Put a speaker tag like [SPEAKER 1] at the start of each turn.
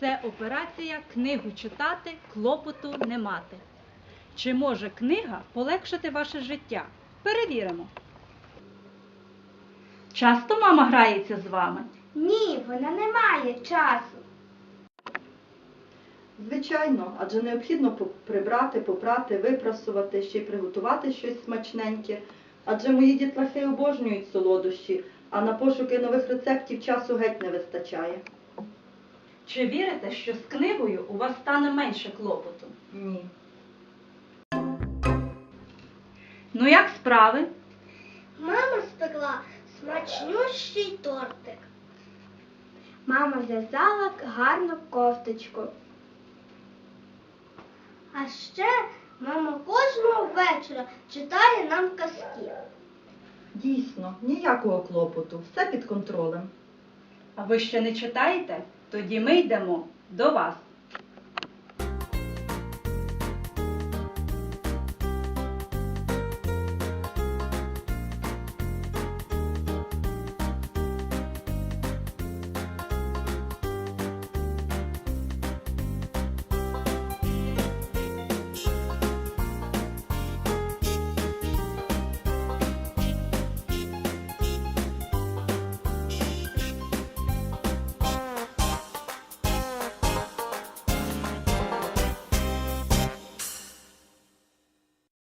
[SPEAKER 1] Це операція книгу читати, клопоту не мати. Чи може книга полегшити ваше життя? Перевіримо. Часто мама грається з вами?
[SPEAKER 2] Ні, вона не має часу.
[SPEAKER 3] Звичайно, адже необхідно прибрати, попрати, випрасувати, ще й приготувати щось смачненьке. Адже мої дітлахи обожнюють солодощі, а на пошуки нових рецептів часу геть не вистачає.
[SPEAKER 1] Чи вірите, що з книгою у вас стане менше клопоту?
[SPEAKER 3] Ні.
[SPEAKER 1] Ну як справи?
[SPEAKER 2] Мама спекла смачнющий тортик. Мама зв'язала гарну кофточку. А ще мама кожного вечора читає нам казки.
[SPEAKER 3] Дійсно, ніякого клопоту, все під контролем.
[SPEAKER 1] А ви ще не читаєте? Тоді ми йдемо до вас.